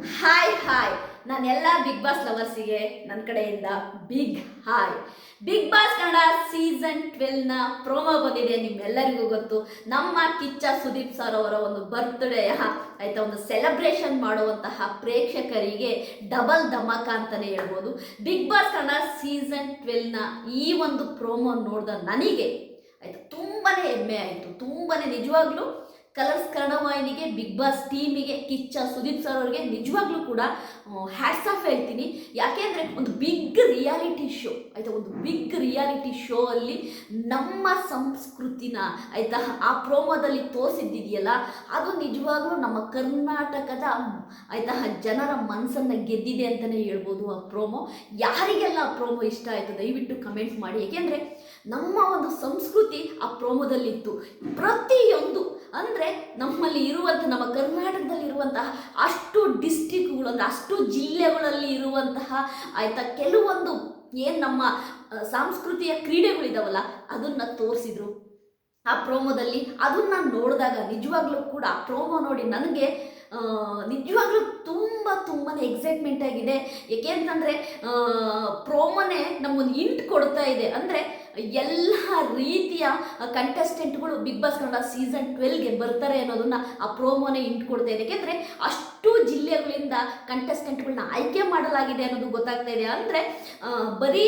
Hi hi ನಾನೆಲ್ಲ Bigg Boss ಲವರ್ಸಿಗೆ ನನ್ನ ಕಡೆಯಿಂದ big hi Bigg Boss Kannada season ಟ್ವೆಲ್ನ promo ಬಂದಿದೆ, ನಿಮ್ಮೆಲ್ಲರಿಗೂ ಗೊತ್ತು. ನಮ್ಮ ಕಿಚ್ಚ ಸುದೀಪ್ ಸರ್ ಅವರ ಒಂದು ಬರ್ತ್ಡೇಯ ಆಯ್ತಾ, ಒಂದು ಸೆಲೆಬ್ರೇಷನ್ ಮಾಡುವಂತಹ ಪ್ರೇಕ್ಷಕರಿಗೆ ಡಬಲ್ ಧಮಾಕ ಅಂತಲೇ ಹೇಳ್ಬೋದು. ಬಿಗ್ ಬಾಸ್ ಕನ್ನಡ ಸೀಸನ್ ಟ್ವೆಲ್ನ ಈ ಒಂದು ಪ್ರೋಮೋ ನೋಡಿದ ನನಗೆ, ಆಯ್ತಾ, ತುಂಬಾನೇ ಹೆಮ್ಮೆ ಆಯಿತು. ತುಂಬಾನೇ ನಿಜವಾಗ್ಲೂ ಕಲರ್ಸ್ ಕನ್ನಡ ವಾಹಿನಿಗೆ ಬಿಗ್ ಬಾಸ್ ಟೀಮಿಗೆ, ಕಿಚ್ಚ ಸುದೀಪ್ ಸರ್ ಅವ್ರಿಗೆ ನಿಜವಾಗ್ಲೂ ಕೂಡ ಹ್ಯಾಟ್ಸ್ ಆಫ್ ಹೇಳ್ತೀನಿ. ಯಾಕೆಂದರೆ ಒಂದು ಬಿಗ್ ರಿಯಾಲಿಟಿ ಶೋ ಆಯಿತಾ? ಒಂದು ಬಿಗ್ ರಿಯಾಲಿಟಿ ಶೋ ಅಲ್ಲಿ ನಮ್ಮ ಸಂಸ್ಕೃತಿನ, ಆಯಿತಾ? ಆ ಪ್ರೋಮೋದಲ್ಲಿ ತೋರಿಸಿದ್ದಿದೆಯಲ್ಲ, ಅದು ನಿಜವಾಗ್ಲೂ ನಮ್ಮ ಕರ್ನಾಟಕದ, ಆಯಿತಾ? ಜನರ ಮನಸ್ಸನ್ನು ಗೆದ್ದಿದೆ ಅಂತಲೇ ಹೇಳ್ಬೋದು ಆ ಪ್ರೋಮೋ. ಯಾರಿಗೆಲ್ಲ ಆ ಪ್ರೋಮೋ ಇಷ್ಟ ಆಯಿತು ದಯವಿಟ್ಟು ಕಮೆಂಟ್ ಮಾಡಿ. ಏಕೆಂದರೆ ನಮ್ಮ ಒಂದು ಸಂಸ್ಕೃತಿ ಆ ಪ್ರೋಮೋದಲ್ಲಿತ್ತು. ಪ್ರತಿಯೊಂದು ಅಂದರೆ ನಮ್ಮಲ್ಲಿ ಇರುವಂಥ ನಮ್ಮ ಕರ್ನಾಟಕದಲ್ಲಿ ಇರುವಂತಹ ಅಷ್ಟು ಡಿಸ್ಟಿಕ್ಗಳು ಅಂದರೆ ಅಷ್ಟು ಜಿಲ್ಲೆಗಳಲ್ಲಿ ಇರುವಂತಹ ಆಯಿತಾ ಕೆಲವೊಂದು ಏನು ನಮ್ಮ ಸಾಂಸ್ಕೃತಿಯ ಕ್ರೀಡೆಗಳಿದಾವಲ್ಲ, ಅದನ್ನು ತೋರಿಸಿದ್ರು. ಆ ಪ್ರೋಮೋದಲ್ಲಿ ಅದನ್ನ ನೋಡಿದಾಗ ನಿಜವಾಗ್ಲೂ ಕೂಡ ಆ ಪ್ರೋಮೋ ನೋಡಿ ನನಗೆ ನಿಜವಾಗ್ಲೂ ತುಂಬ ತುಂಬಾ ಎಕ್ಸೈಟ್ಮೆಂಟ್ ಆಗಿದೆ. ಏಕೆಂತಂದರೆ ಪ್ರೋಮೋನೇ ನಮಗೊಂದು ಇಂಟ್ ಕೊಡ್ತಾ ಇದೆ. ಅಂದರೆ ಎಲ್ಲ ರೀತಿಯ ಕಂಟೆಸ್ಟೆಂಟ್ಗಳು ಬಿಗ್ ಬಾಸ್ ಕನ್ನಡ ಸೀಸನ್ ಟ್ವೆಲ್ಗೆ ಬರ್ತಾರೆ ಅನ್ನೋದನ್ನ ಆ ಪ್ರೋಮೋನೇ ಇಂಟ್ ಕೊಡ್ತಾ ಇದೆ. ಯಾಕೆಂದರೆ ಅಷ್ಟು ಜಿಲ್ಲೆಗಳಿಂದ ಕಂಟೆಸ್ಟೆಂಟ್ಗಳನ್ನ ಆಯ್ಕೆ ಮಾಡಲಾಗಿದೆ ಅನ್ನೋದು ಗೊತ್ತಾಗ್ತಾ ಇದೆ. ಅಂದರೆ ಬರೀ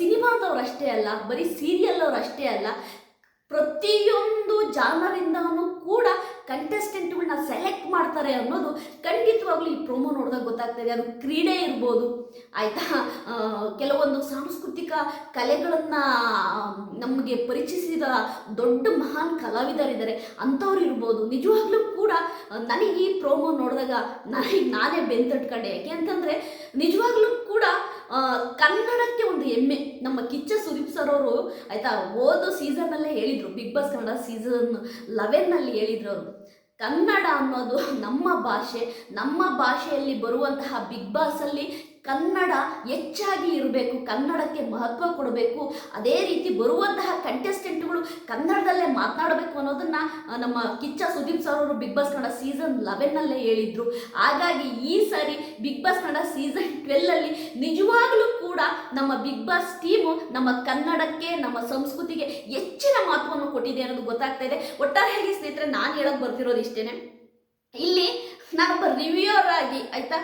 ಸಿನಿಮಾದವ್ರು ಅಷ್ಟೇ ಅಲ್ಲ, ಬರೀ ಸೀರಿಯಲ್ ಅವ್ರು ಅಷ್ಟೇ ಅಲ್ಲ ಪ್ರತಿಯೊಂದು ಜಾನರಿಂದನೂ ಕೂಡ ಕಂಟೆಸ್ಟೆಂಟ್ಗಳನ್ನ ಸೆಲೆಕ್ಟ್ ಮಾಡ್ತಾರೆ ಅನ್ನೋದು ಖಂಡಿತವಾಗ್ಲೂ ಈ ಪ್ರೋಮೋ ನೋಡಿದಾಗ ಗೊತ್ತಾಗ್ತದೆ. ಅದು ಕ್ರೀಡೆ ಇರ್ಬೋದು. ಆಯಿತಾ? ಕೆಲವೊಂದು ಸಾಂಸ್ಕೃತಿಕ ಕಲೆಗಳನ್ನು ನಮಗೆ ಪರಿಚಯಿಸಿದ ದೊಡ್ಡ ಮಹಾನ್ ಕಲಾವಿದರಿದ್ದಾರೆ. ಅಂಥವ್ರು ಇರ್ಬೋದು. ನಿಜವಾಗ್ಲೂ ಕೂಡ ನನಗೆ ಈ ಪ್ರೋಮೋ ನೋಡಿದಾಗ ನನಗೆ ನಾನೇ ಬೆಂತಟ್ಕೊಂಡೆ ಯಾಕೆ ಅಂತಂದರೆ, ನಿಜವಾಗ್ಲೂ ಕೂಡ ಕನ್ನಡಕ್ಕೆ ಒಂದು ಹೆಮ್ಮೆ. ನಮ್ಮ ಕಿಚ್ಚ ಸುದೀಪ್ ಸರ್ ಅವರು ಆಯಿತಾ ಓದೋ ಸೀಸನ್ನಲ್ಲೇ ಹೇಳಿದರು ಬಿಗ್ ಬಾಸ್ ಕನ್ನಡ ಸೀಸನ್ ಲೆವೆನ್ನಲ್ಲಿ ಹೇಳಿದ್ರು ಅವರು. ಕನ್ನಡ ಅನ್ನೋದು ನಮ್ಮ ಭಾಷೆ, ನಮ್ಮ ಭಾಷೆಯಲ್ಲಿ ಬರುವಂತಹ ಬಿಗ್ ಬಾಸಲ್ಲಿ ಕನ್ನಡ ಹೆಚ್ಚಾಗಿ ಇರಬೇಕು, ಕನ್ನಡಕ್ಕೆ ಮಹತ್ವ ಕೊಡಬೇಕು, ಅದೇ ರೀತಿ ಬರುವಂತಹ ಕಂಟೆಸ್ಟೆಂಟ್ಗಳು ಕನ್ನಡದಲ್ಲೇ ಮಾತನಾಡಬೇಕು ಅನ್ನೋದನ್ನ ನಮ್ಮ ಕಿಚ್ಚ ಸುದೀಪ್ ಸರ್ ಅವರು ಬಿಗ್ ಬಾಸ್ ಕನ್ನಡ ಸೀಸನ್ ಲೆವೆನ್ನಲ್ಲೇ ಹೇಳಿದ್ರು. ಹಾಗಾಗಿ ಈ ಸಾರಿ ಬಿಗ್ ಬಾಸ್ ಕನ್ನಡ ಸೀಸನ್ ಟ್ವೆಲ್ಲಲ್ಲಿ ನಿಜವಾಗ್ಲೂ ಕೂಡ ನಮ್ಮ ಬಿಗ್ ಬಾಸ್ ಟೀಮು ನಮ್ಮ ಕನ್ನಡಕ್ಕೆ, ನಮ್ಮ ಸಂಸ್ಕೃತಿಗೆ ಹೆಚ್ಚಿನ ಮಹತ್ವವನ್ನು ಕೊಟ್ಟಿದೆ ಅನ್ನೋದು ಗೊತ್ತಾಗ್ತಾ ಇದೆ. ಒಟ್ಟಾರೆಯಾಗಿ ಸ್ನೇಹಿತರೆ, ನಾನು ಹೇಳಕ್ ಬರ್ತಿರೋದು ಇಷ್ಟೇನೆ. ಇಲ್ಲಿ ನಾನೊಬ್ಬ ರಿವ್ಯೂವರ್ ಆಗಿ, ಆಯ್ತಾ?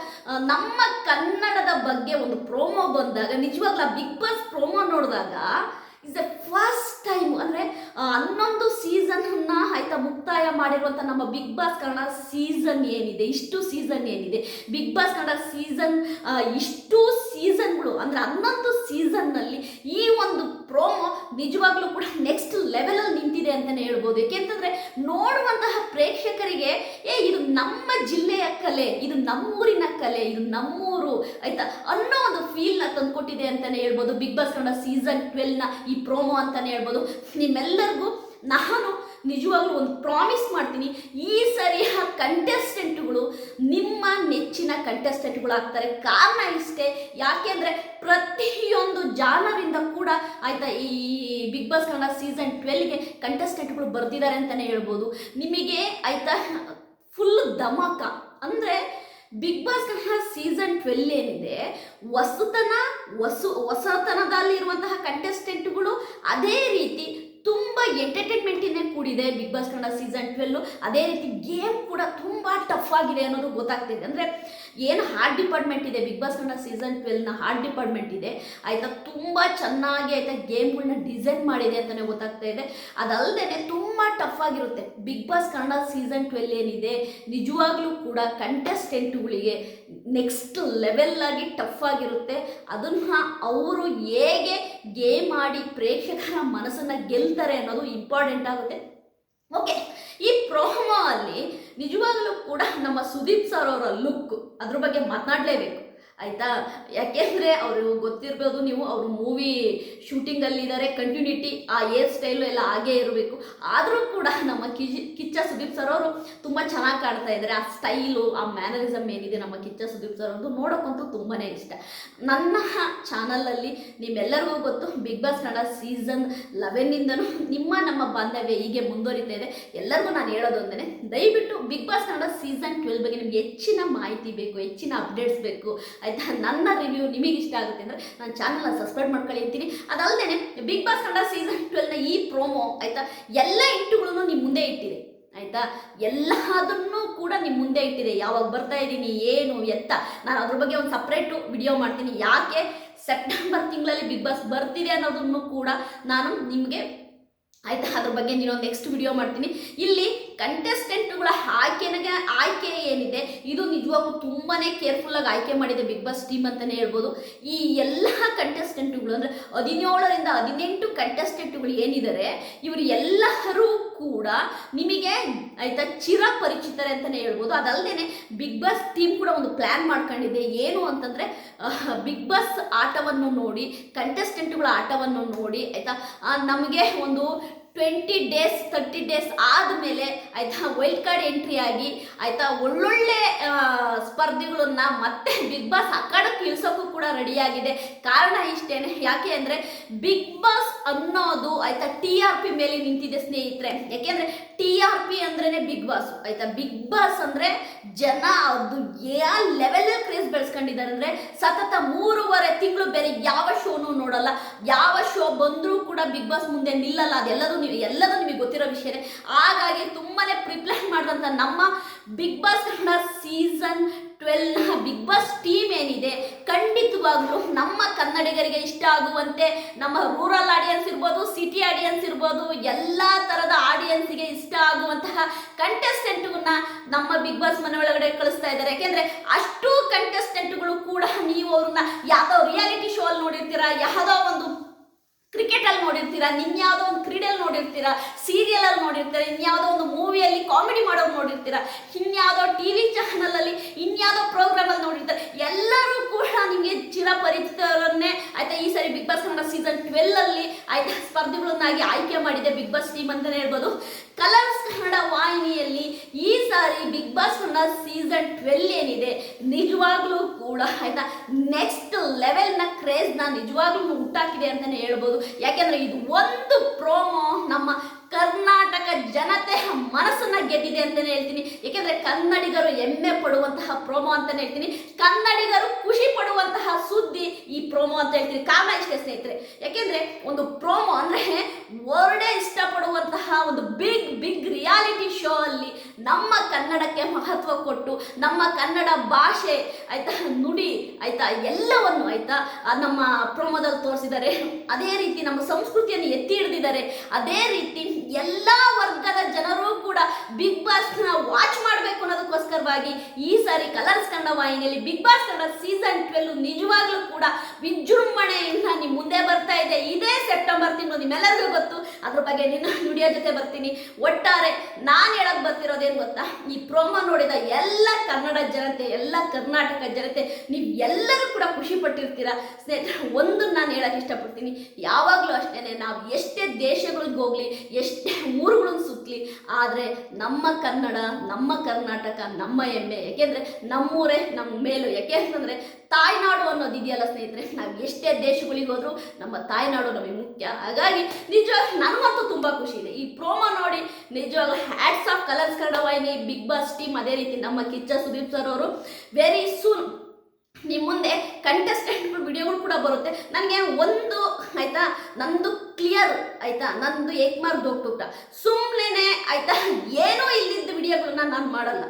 ನಮ್ಮ ಕನ್ನಡದ ಬಗ್ಗೆ ಒಂದು ಪ್ರೋಮೋ ಬಂದಾಗ, ನಿಜವಾಗ್ಲೂ ಬಿಗ್ ಬಾಸ್ ಪ್ರೋಮೋ ನೋಡಿದಾಗ ಇಸ್ ದ ಫಸ್ಟ್ ಟೈಮ್ ಅಂದರೆ ಹನ್ನೊಂದು ಸೀಸನ್ನ ಆಯ್ತಾ ಮುಕ್ತಾಯ ಮಾಡಿರುವಂಥ ನಮ್ಮ ಬಿಗ್ ಬಾಸ್ ಕನ್ನಡ ಸೀಸನ್ ಏನಿದೆ, ಇಷ್ಟು ಸೀಸನ್ ಏನಿದೆ? ಬಿಗ್ ಬಾಸ್ ಕನ್ನಡ ಸೀಸನ್ ಇಷ್ಟು ಸೀಸನ್ಗಳು ಅಂದರೆ ಹನ್ನೊಂದು ಸೀಸನ್ನಲ್ಲಿ ಈ ಒಂದು ಪ್ರೋಮೋ ನಿಜವಾಗ್ಲೂ ಕೂಡ ನೆಕ್ಸ್ಟ್ ಲೆವೆಲಲ್ಲಿ ನಿಂತಿದೆ ಅಂತಲೇ ಹೇಳ್ಬೋದು. ಏಕೆಂತಂದರೆ ನೋಡುವಂತಹ ಪ್ರೇಕ್ಷಕರಿಗೆ, ಏ, ಇದು ನಮ್ಮ ಜಿಲ್ಲೆಯ ಕಲೆ, ಇದು ನಮ್ಮೂರಿನ ಕಲೆ, ಇದು ನಮ್ಮೂರು, ಆಯಿತಾ ಅನ್ನೋ ಒಂದು ಫೀಲ್ನ ತಂದುಕೊಟ್ಟಿದೆ ಅಂತಲೇ ಹೇಳ್ಬೋದು ಬಿಗ್ ಬಾಸ್ ಕನ್ನಡ ಸೀಸನ್ ಟ್ವೆಲ್ನ ಈ ಪ್ರೋಮೋ ಅಂತಲೇ ಹೇಳ್ಬೋದು. ನಿಮ್ಮೆಲ್ಲರಿಗೂ ನಾನು ನಿಜವಾಗ್ಲೂ ಒಂದು ಪ್ರಾಮಿಸ್ ಮಾಡ್ತೀನಿ. ಈ ಸರಿಯ ಕಂಟೆಸ್ಟೆಂಟ್ಗಳು ನಿಮ್ಮ ನೆಚ್ಚಿನ ಕಂಟೆಸ್ಟೆಂಟ್ಗಳು ಆಗ್ತಾರೆ. ಕಾರಣ ಇಷ್ಟೇ. ಯಾಕೆಂದರೆ ಪ್ರತಿಯೊಂದು ಜಾನರಿಂದ ಕೂಡ ಆಯಿತಾ ಈ ಬಿಗ್ ಬಾಸ್ ಕನ್ನಡ ಸೀಸನ್ ಟ್ವೆಲ್ಗೆ ಕಂಟೆಸ್ಟೆಂಟ್ಗಳು ಬರ್ತಿದ್ದಾರೆ ಅಂತಲೇ ಹೇಳ್ಬೋದು. ನಿಮಗೆ ಆಯಿತಾ ಫುಲ್ ಧಮಾಕ. ಅಂದರೆ Bigg Boss Kannada season twelve ಏನಿದೆ ಹೊಸತನ ಹೊಸ ಹೊಸತನದಲ್ಲಿರುವಂತಹ ಕಂಟೆಸ್ಟೆಂಟ್ಗಳು ಅದೇ ರೀತಿ ತುಂಬ ಎಂಟರ್ಟೈನ್ಮೆಂಟಿಂದ ಕೂಡಿದೆ Bigg Boss Kannada season twelve ಅದೇ ರೀತಿ ಗೇಮ್ ಕೂಡ ತುಂಬ ಟಫ್ ಆಗಿದೆ ಅನ್ನೋದು ಗೊತ್ತಾಗ್ತಿದೆ. ಅಂದರೆ ಏನು ಹಾರ್ಡ್ ಡಿಪಾರ್ಟ್ಮೆಂಟ್ ಇದೆ? ಬಿಗ್ ಬಾಸ್ ಕನ್ನಡ ಸೀಸನ್ ಟ್ವೆಲ್ನ ಹಾರ್ಡ್ ಡಿಪಾರ್ಟ್ಮೆಂಟ್ ಇದೆ. ಆಯಿತಾ, ತುಂಬ ಚೆನ್ನಾಗಿ ಆಯಿತಾ ಗೇಮ್ಗಳನ್ನ ಡಿಸೈನ್ ಮಾಡಿದೆ ಅಂತಲೇ ಗೊತ್ತಾಗ್ತಾ ಇದೆ ಅದಲ್ಲದೆ ತುಂಬ ಟಫ್ ಆಗಿರುತ್ತೆ. Bigg Boss Kannada season twelve ಏನಿದೆ? ನಿಜವಾಗ್ಲೂ ಕೂಡ ಕಂಟೆಸ್ಟೆಂಟ್ಗಳಿಗೆ ನೆಕ್ಸ್ಟ್ ಲೆವೆಲ್ ಆಗಿ ಟಫ್ ಆಗಿರುತ್ತೆ. ಅದನ್ನು ಅವರು ಹೇಗೆ ಗೇಮ್ ಆಡಿ ಪ್ರೇಕ್ಷಕರ ಮನಸ್ಸನ್ನು ಗೆಲ್ತಾರೆ ಅನ್ನೋದು ಇಂಪಾರ್ಟೆಂಟ್ ಆಗುತ್ತೆ. ಓಕೆ ಈ ಪ್ರೋಮೋ ಅಲ್ಲಿ ನಿಜವಾಗ್ಲೂ ಕೂಡ ನಮ್ಮ ಸುದೀಪ್ ಸರ್ ಅವರ ಲುಕ್ ಅದ್ರ ಬಗ್ಗೆ ಮಾತನಾಡಲೇಬೇಕು. ಆಯ್ತಾ? ಯಾಕೆಂದ್ರೆ ಅವರು ಗೊತ್ತಿರ್ಬೋದು ನೀವು, ಅವರು ಮೂವಿ ಶೂಟಿಂಗಲ್ಲಿ ಇದ್ದಾರೆ ಕಂಟಿನ್ಯೂಟಿ ಆ ಏರ್ ಸ್ಟೈಲು ಎಲ್ಲ ಹಾಗೇ ಇರಬೇಕು. ಆದರೂ ಕೂಡ ನಮ್ಮ ಕಿಜಿ, ಕಿಚ್ಚ ಸುದೀಪ್ ಸರ್ ಅವರು ತುಂಬ ಚೆನ್ನಾಗಿ ಕಾಣ್ತಾ ಇದ್ದಾರೆ. ಆ ಸ್ಟೈಲು ಆ ಮ್ಯಾನರಿಸಮ್ ಏನಿದೆ ನಮ್ಮ ಕಿಚ್ಚ ಸುದೀಪ್ ಸರ್ ಅವ್ರದ್ದು ನೋಡೋಕ್ಕಂತೂ ತುಂಬಾ ಇಷ್ಟ. ನನ್ನ ಚಾನಲಲ್ಲಿ ನಿಮ್ಮೆಲ್ಲರಿಗೂ ಗೊತ್ತು ಬಿಗ್ ಬಾಸ್ ಕನ್ನಡ ಸೀಸನ್ ಲೆವೆನ್ನಿಂದನೂ ನಿಮ್ಮ ನಮ್ಮ ಬಾಂಧವ್ಯ ಹೀಗೆ ಮುಂದುವರಿತಾ ಇದೆ. ಎಲ್ಲರಿಗೂ ನಾನು ಹೇಳೋದೊಂದೇ ದಯವಿಟ್ಟು Bigg Boss Kannada season twelve ಬಗ್ಗೆ ನಿಮ್ಗೆ ಹೆಚ್ಚಿನ ಮಾಹಿತಿ ಬೇಕು, ಹೆಚ್ಚಿನ ಅಪ್ಡೇಟ್ಸ್ ಬೇಕು. ಆಯಿತಾ? ನನ್ನ ರಿವ್ಯೂ ನಿಮಗೆ ಇಷ್ಟ ಆಗುತ್ತೆ ಅಂದರೆ ನಾನು ಚಾನಲ್ನ ಸಬ್ಸ್ಕ್ರೈಬ್ ಮಾಡ್ಕೊಳ್ಳಿ ಅದಲ್ಲದೆ ಬಿಗ್ ಬಾಸ್ ಕನ್ನಡ ಸೀಸನ್ ಟ್ವೆಲ್ನ ಈ ಪ್ರೋಮೋ ಆಯಿತಾ? ಎಲ್ಲ ಇಂಟುಗಳನ್ನು ನಿಮ್ಮ ಮುಂದೆ ಇಟ್ಟಿದೆ, ಆಯಿತಾ? ಎಲ್ಲದನ್ನೂ ಕೂಡ ನಿಮ್ಮ ಮುಂದೆ ಇಟ್ಟಿದೆ. ಯಾವಾಗ ಬರ್ತಾ ಇದ್ದೀನಿ, ಏನು ಎತ್ತ? ನಾನು ಅದ್ರ ಬಗ್ಗೆ ಒಂದು ಸಪ್ರೇಟು ವಿಡಿಯೋ ಮಾಡ್ತೀನಿ. ಯಾಕೆ? ಸೆಪ್ಟೆಂಬರ್ ತಿಂಗಳಲ್ಲಿ ಬಿಗ್ ಬಾಸ್ ಬರ್ತಿದೆ ಅನ್ನೋದನ್ನು ಕೂಡ ನಾನು ನಿಮಗೆ, ಆಯ್ತಾ? ಅದ್ರ ಬಗ್ಗೆ ನೀನು ನೆಕ್ಸ್ಟ್ ವಿಡಿಯೋ ಮಾಡ್ತೀನಿ. ಇಲ್ಲಿ ಕಂಟೆಸ್ಟೆಂಟ್ಗಳ ಆಯ್ಕೆನಾಗೆ, ಆಯ್ಕೆ ಏನಿದೆ, ಇದು ನಿಜವಾಗ್ಲೂ ತುಂಬಾ ಕೇರ್ಫುಲ್ಲಾಗಿ ಆಯ್ಕೆ ಮಾಡಿದೆ ಬಿಗ್ ಬಾಸ್ ಟೀಮ್ ಅಂತಲೇ ಹೇಳ್ಬೋದು. ಈ ಎಲ್ಲ ಕಂಟೆಸ್ಟೆಂಟ್ಗಳು ಅಂದರೆ ಹದಿನೇಳರಿಂದ ಹದಿನೆಂಟು ಕಂಟೆಸ್ಟೆಂಟ್ಗಳು ಏನಿದ್ದಾರೆ, ಇವರು ಎಲ್ಲರೂ ಕೂಡ ನಿಮಗೆ ಆಯಿತಾ ಚಿರ ಪರಿಚಿತರೆ ಅಂತಲೇ ಹೇಳ್ಬೋದು. ಅದಲ್ಲದೆ ಬಿಗ್ ಬಾಸ್ ಟೀಮ್ ಕೂಡ ಒಂದು ಪ್ಲ್ಯಾನ್ ಮಾಡ್ಕೊಂಡಿದೆ. ಏನು ಅಂತಂದರೆ ಬಿಗ್ ಬಾಸ್ ಆಟವನ್ನು ನೋಡಿ ಕಂಟೆಸ್ಟೆಂಟ್ಗಳ ಆಟವನ್ನು ನೋಡಿ, ಆಯಿತಾ ನಮಗೆ ಒಂದು ಟ್ವೆಂಟಿ ಡೇಸ್ ತರ್ಟಿ ಡೇಸ್ ಆದಮೇಲೆ ಆಯಿತಾ ವೈಲ್ಡ್ ಕಾರ್ಡ್ ಎಂಟ್ರಿ ಆಗಿ ಆಯಿತಾ ಒಳ್ಳೊಳ್ಳೆ ಸ್ಪರ್ಧಿಗಳನ್ನ ಮತ್ತೆ ಬಿಗ್ ಬಾಸ್ ಅಖಾಡಕ್ಕೆ ಇಳಿಸೋಕ್ಕೂ ಕೂಡ ರೆಡಿಯಾಗಿದೆ ಕಾರಣ ಇಷ್ಟೇನೆ. ಯಾಕೆ ಅಂದರೆ ಬಿಗ್ ಬಾಸ್ ಅನ್ನೋದು ಆಯಿತಾ ಟಿ ಆರ್ ಪಿ ಮೇಲೆ ನಿಂತಿದೆ ಸ್ನೇಹಿತರೆ. ಯಾಕೆಂದರೆ ಟಿ ಆರ್ ಪಿ ಅಂದ್ರೇ ಬಿಗ್ ಬಾಸ್ ಆಯಿತಾ ಬಿಗ್ ಬಾಸ್ ಅಂದರೆ ಜನ ಅದು ಯಾವ ಲೆವೆಲಲ್ಲಿ ಕ್ರೇಜ್ ಬೆಳೆಸ್ಕೊಂಡಿದ್ದಾರೆ ಅಂದರೆ ಸತತ ಮೂರುವರೆ ತಿಂಗಳು ಬೇರೆ ಯಾವ ಶೋನೂ ನೋಡಲ್ಲ. ಯಾವ ಶೋ ಬಂದರೂ ಕೂಡ ಬಿಗ್ ಬಾಸ್ ಮುಂದೆ ನಿಲ್ಲಲ್ಲ. ಅದೆಲ್ಲದೂ ನೀವು ಎಲ್ಲದೂ ನಿಮಗೆ ಗೊತ್ತಿರೋ ವಿಷಯನೇ. ಹಾಗಾಗಿ ತುಂಬಾ ಪ್ರಿಪ್ಲೇರ್ ಮಾಡಿದಂಥ ನಮ್ಮ ಬಿಗ್ ಬಾಸ್ ಕನ್ನಡ ಸೀಸನ್ ಟ್ವೆಲ್ನ ಬಿಗ್ ಬಾಸ್ ಟೀಮ್ ಏನಿದೆ, ಖಂಡಿತವಾಗ್ಲೂ ನಮ್ಮ ಕನ್ನಡಿಗರಿಗೆ ಇಷ್ಟ ಆಗುವಂತೆ ನಮ್ಮ ರೂರಲ್ ಆಡಿಯನ್ಸ್ ಇರ್ಬೋದು ಸಿಟಿ ಆಡಿಯನ್ಸ್ ಇರ್ಬೋದು, ಎಲ್ಲ ಥರದ ಆಡಿಯನ್ಸ್ಗೆ ಇಷ್ಟ ಆಗುವಂತಹ ಕಂಟೆಸ್ಟೆಂಟ್ಗಳನ್ನ ನಮ್ಮ ಬಿಗ್ ಬಾಸ್ ಮನೆ ಒಳಗಡೆ ಕಳಿಸ್ತಾ ಇದ್ದಾರೆ. ಯಾಕೆಂದ್ರೆ ಅಷ್ಟು ಕಂಟೆಸ್ಟೆಂಟ್ಗಳು ಕೂಡ ನೀವು ಅವ್ರನ್ನ ಯಾವುದೋ ರಿಯಾಲಿಟಿ ಶೋ ಅಲ್ಲಿ ನೋಡಿರ್ತೀರಾ, ಯಾವುದೋ ಒಂದು ಕ್ರಿಕೆಟ್ ಅಲ್ಲಿ ನೋಡಿರ್ತೀರಾ ಇನ್ಯಾವುದೋ ಒಂದು ಕ್ರೀಡೆಯಲ್ಲಿ ನೋಡಿರ್ತೀರಾ ಸೀರಿಯಲ್ ಅಲ್ಲಿ ನೋಡಿರ್ತೀರಾ ಇನ್ಯಾವುದೋ ಒಂದು ಮೂವಿಯಲ್ಲಿ ಕಾಮಿಡಿ ಮಾಡೋರು ನೋಡಿರ್ತೀರಾ ಇನ್ಯಾವುದೋ ಟಿ ವಿ ಚಾನಲ್ ಅಲ್ಲಿ ಇನ್ಯಾವುದೋ ಪ್ರೋಗ್ರಾಮ್ ಅಲ್ಲಿ ನೋಡಿರ್ತಾರೆ, ಎಲ್ಲರೂ ಕೂಡ ನಿಮಗೆ ಚಿರಪರಿಚಿತರನ್ನೇ ಆಯ್ತಾ ಈ ಸಾರಿ Bigg Boss Kannada season twelve ಅಲ್ಲಿ ಆಯ್ತಾ ಸ್ಪರ್ಧಿಗಳನ್ನಾಗಿ ಆಯ್ಕೆ ಮಾಡಿದೆ ಬಿಗ್ ಬಾಸ್ ಟೀಮ್ ಅಂತಾನೆ ಹೇಳ್ಬೋದು. ಕಲರ್ಸ್ ಕನ್ನಡ ವಾಹಿನಿಯಲ್ಲಿ ಈ ಸಾರಿ Bigg Boss Kannada season twelve ಏನಿದೆ, ನಿಜವಾಗ್ಲೂ ಕೂಡ ಆಯ್ತಾ? ನೆಕ್ಸ್ಟ್ ಲೆವೆಲ್ನ ಕ್ರೇಜ್ನ ನಿಜವಾಗ್ಲೂ ಹುಟ್ಟಾಕಿದೆ ಅಂತಾನೆ ಹೇಳ್ಬೋದು. ಯಾಕೆಂದ್ರೆ ಇದು ಒಂದು ಪ್ರೋಮೋ ನಮ್ಮ ಕರ್ನಾಟಕ ಜನತೆ ಮನಸ್ಸನ್ನ ಗೆದ್ದಿದೆ ಅಂತಾನೆ ಹೇಳ್ತೀನಿ. ಯಾಕೆಂದ್ರೆ ಕನ್ನಡಿಗರು ಹೆಮ್ಮೆ ಪಡುವಂತಹ ಪ್ರೋಮೋ ಅಂತಾನೆ ಹೇಳ್ತೀನಿ. ಕನ್ನಡಿಗರು ಖುಷಿ ಪಡುವಂತಹ ಸುದ್ದಿ ಈ ಪ್ರೋಮೋ ಅಂತ ಹೇಳ್ತೀನಿ. ಕಾರಣ ಇಷ್ಟೇ ಸ್ನೇಹಿತರೆ. ಯಾಕೆಂದ್ರೆ ಒಂದು ಪ್ರೋಮೋ ಅಂದ್ರೆ ವರ್ಡೇ ಇಷ್ಟಪಡುವಂತಹ ಒಂದು ಬಿಗ್ ಬಿಗ್ ರಿಯಾಲಿಟಿ ಶೋ ಅಲ್ಲಿ ನಮ್ಮ ಕನ್ನಡಕ್ಕೆ ಮಹತ್ವ ಕೊಟ್ಟು ನಮ್ಮ ಕನ್ನಡ ಭಾಷೆ ಆಯ್ತಾ ನುಡಿ ಆಯ್ತಾ ಎಲ್ಲವನ್ನು ಆಯ್ತಾ ನಮ್ಮ ಪ್ರೋಮೋದಲ್ಲಿ ತೋರಿಸಿದ್ದಾರೆ. ಅದೇ ರೀತಿ ನಮ್ಮ ಸಂಸ್ಕೃತಿಯನ್ನು ಎತ್ತಿ ಹಿಡಿದಿದ್ದಾರೆ. ಅದೇ ರೀತಿ ಎಲ್ಲ ವರ್ಗದ ಜನರು ಕೂಡ ಬಿಗ್ ಬಾಸ್ನ ವಾಚ್ ಮಾಡಬೇಕು ಅನ್ನೋದಕ್ಕೋಸ್ಕರವಾಗಿ ಈ ಸಾರಿ ಕಲರ್ಸ್ ಕನ್ನಡ ವಾಹಿನಿಯಲ್ಲಿ Bigg Boss Kannada season twelve ನಿಜವಾಗ್ಲೂ ಕೂಡ ವಿಜೃಂಭಣೆಯಿಂದ ನಿಮ್ಮ ಮುಂದೆ ಬರ್ತಾ ಇದೆ. ಇದೇ ಸೆಪ್ಟೆಂಬರ್ ತಿಂಗಳು ನಿಮ್ಮೆಲ್ಲರಿಗೂ ಗೊತ್ತು. ಅದ್ರ ಬಗ್ಗೆ ನಿನ್ನ ನುಡಿಯೋ ಜೊತೆ ಬರ್ತೀನಿ. ಒಟ್ಟಾರೆ ನಾನು ಹೇಳಕ್ ಬರ್ತಿರೋದೇನು ಗೊತ್ತಾ? ಈ ಪ್ರೋಮೋ ನೋಡಿದ ಎಲ್ಲ ಕನ್ನಡ ಜನತೆ, ಎಲ್ಲ ಕರ್ನಾಟಕ ಜನತೆ, ನೀವು ಎಲ್ಲರೂ ಕೂಡ ಖುಷಿ ಪಟ್ಟಿರ್ತೀರಾ? ಸ್ನೇಹಿತರೆ, ಒಂದು ನಾನು ಹೇಳಕ್ ಇಷ್ಟಪಡ್ತೀನಿ. ಯಾವಾಗಲೂ ಅಷ್ಟೇ ನಾವು ಎಷ್ಟೇ ದೇಶಗಳಿಗೆ ಹೋಗ್ಲಿ, ಎಷ್ಟೇ ಊರುಗಳನ್ನು ಸುತ್ತಲಿ ಆದರೆ ನಮ್ಮ ಕನ್ನಡ, ನಮ್ಮ ಕರ್ನಾಟಕ, ನಮ್ಮ ಹೆಮ್ಮೆ. ಯಾಕೆಂದರೆ ನಮ್ಮೂರೇ ನಮ್ಮ ಮೇಲು. ಯಾಕೆ ಅಂತಂದರೆ ತಾಯ್ನಾಡು ಅನ್ನೋದು ಇದೆಯಲ್ಲ ಸ್ನೇಹಿತರೆ? ನಾವು ಎಷ್ಟೇ ದೇಶಗಳಿಗೆ ಹೋದ್ರೂ ನಮ್ಮ ತಾಯ್ನಾಡು ನಮಗೆ ಮುಖ್ಯ. ಹಾಗಾಗಿ ನಿಜವಾಗಿ ನನಗಂತೂ ತುಂಬ ಖುಷಿ ಇದೆ. ಈ ಪ್ರೋಮೋ ನೋಡಿ ನಿಜವಾಗ್ಲೂ ಹ್ಯಾಟ್ಸ್ ಆಫ್ ಕಲರ್ಸ್ ಕನ್ನಡ ವಾಹಿನಿ ಬಿಗ್ ಬಾಸ್ ಟೀಮ್ ಅದೇ ರೀತಿ ನಮ್ಮ ಕಿಚ್ಚ ಸುದೀಪ್ ಸರ್ ಅವರು. ವೆರಿ ಸೂನ್ ನಿಮ್ಮ ಮುಂದೆ ಕಂಟೆಸ್ಟೆಂಟ್ಗಳು ವಿಡಿಯೋಗಳು ಕೂಡ ಬರುತ್ತೆ. ನನಗೆ ಒಂದು, ಆಯ್ತಾ, ನಂದು ಕ್ಲಿಯರ್ ಆಯ್ತಾ, ನಂದು ಏಕ್ ಮಾರ್ಕ್ ಹೋಗ್ತುಟ ಸುಮ್ಮನೆ ಆಯ್ತಾ, ಏನೋ ಇಲ್ಲಿದ್ದ ವಿಡಿಯೋಗಳನ್ನ ನಾನು ಮಾಡಲ್ಲ.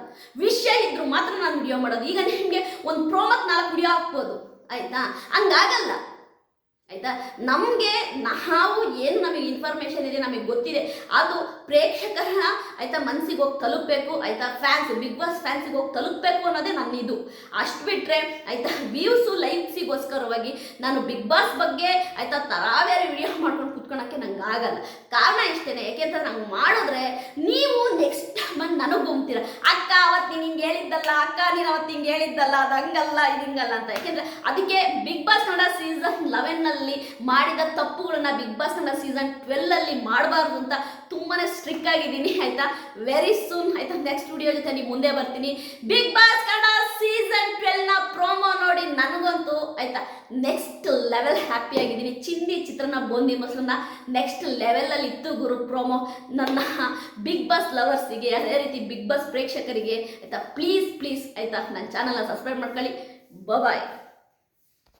ವಿಷಯ ಇದ್ರು ಮಾತ್ರ ನಾನು ವಿಡಿಯೋ ಮಾಡೋದು. ಈಗ ನಿಮಗೆ ಒಂದು ಪ್ರೋಮಕ್ ನಾಲ್ಕು ವಿಡಿಯೋ ಹಾಕ್ಬೋದು, ಆಯ್ತಾ? ಹಂಗಾಗಲ್ಲ. ಆಯ್ತಾ? ನಮಗೆ ನಾವು ಏನು ನಮಗೆ ಇನ್ಫಾರ್ಮೇಷನ್ ಇದೆ ನಮಗೆ ಗೊತ್ತಿದೆ. ಅದು ಪ್ರೇಕ್ಷಕರ, ಆಯ್ತಾ ಮನಸ್ಸಿಗೆ ಹೋಗಿ ತಲುಪಬೇಕು, ಆಯ್ತಾ ಫ್ಯಾನ್ಸ್ ಬಿಗ್ ಬಾಸ್ ಫ್ಯಾನ್ಸಿಗೆ ಹೋಗಿ ತಲುಪಬೇಕು ಅನ್ನೋದೇ ನನ್ನ ಇದು ಅಷ್ಟು ಬಿಟ್ಟರೆ ಆಯ್ತಾ ವ್ಯೂಸು ಲೈಕ್ಸಿಗೋಸ್ಕರವಾಗಿ ನಾನು ಬಿಗ್ ಬಾಸ್ ಬಗ್ಗೆ, ಆಯ್ತಾ ತರಾವೇರಿ ವಿಡಿಯೋ ಮಾಡ್ಕೊಂಡು ಕುತ್ಕೊಳಕ್ಕೆ ನಂಗೆ ಆಗಲ್ಲ. ಕಾರಣ ಇಷ್ಟೇ ಯಾಕೆಂದ್ರೆ ನಂಗೆ ಮಾಡಿದ್ರೆ ನೀವು ನೆಕ್ಸ್ಟ್ ಬಂದು ನನಗೆ ಗುಮ್ತೀರ ಅಕ್ಕ ಅವತ್ತು ನೀನು ಹಿಂಗೆ ಹೇಳಿದ್ದಲ್ಲ, ಅಕ್ಕ ನೀನು ಅವತ್ತು ಹಿಂಗೆ ಹೇಳಿದ್ದಲ್ಲ ಅದು ಹಂಗಲ್ಲ ಇದು ಹಿಂಗಲ್ಲ ಅಂತ. ಯಾಕೆಂದ್ರೆ ಅದಕ್ಕೆ ಬಿಗ್ ಬಾಸ್ ಕನ್ನಡ ಸೀಸನ್ ಲೆವೆನ್ನಲ್ಲಿ ಮಾಡಿದ ತಪ್ಪುಗಳನ್ನ ಬಿಗ್ ಬಾಸ್ ಕನ್ನಡ ಸೀಸನ್ ಟ್ವೆಲ್ಲಲ್ಲಿ ಮಾಡಬಾರ್ದು ಅಂತ ತುಂಬಾನೇ ಸ್ಟ್ರಿಕ್ ಆಗಿದ್ದೀನಿ, ಆಯ್ತಾ? ವೆರಿ ಸೂನ್ ಆಯ್ತಾ? ನೆಕ್ಸ್ಟ್ ವಿಡಿಯೋ ಜೊತೆ ನೀವು ಮುಂದೆ ಬರ್ತೀನಿ. ಬಿಗ್ ಬಾಸ್ ಕನ್ನಡ ಸೀಸನ್ ಟ್ವೆಲ್ನ ಪ್ರೋಮೋ ನೋಡಿ ನನಗಂತೂ, ಆಯ್ತಾ? ನೆಕ್ಸ್ಟ್ ಲೆವೆಲ್ ಹ್ಯಾಪಿ ಆಗಿದ್ದೀನಿ. ಚಿಂದಿ ಚಿತ್ರನ ಬೋಂದಿ ಮೊಸರನ್ನ ನೆಕ್ಸ್ಟ್ ಲೆವೆಲಲ್ಲಿ ಇತ್ತು ಗುರು ಪ್ರೋಮೋ ನನ್ನ ಬಿಗ್ ಬಾಸ್ ಲವರ್ಸಿಗೆ ಅದೇ ರೀತಿ ಬಿಗ್ ಬಾಸ್ ಪ್ರೇಕ್ಷಕರಿಗೆ, ಆಯಿತಾ? ಪ್ಲೀಸ್ ಪ್ಲೀಸ್ ಆಯಿತಾ? ನನ್ನ ಚಾನಲ್ನ ಸಬ್ಸ್ಕ್ರೈಬ್ ಮಾಡ್ಕೊಳ್ಳಿ. ಬಾಯ್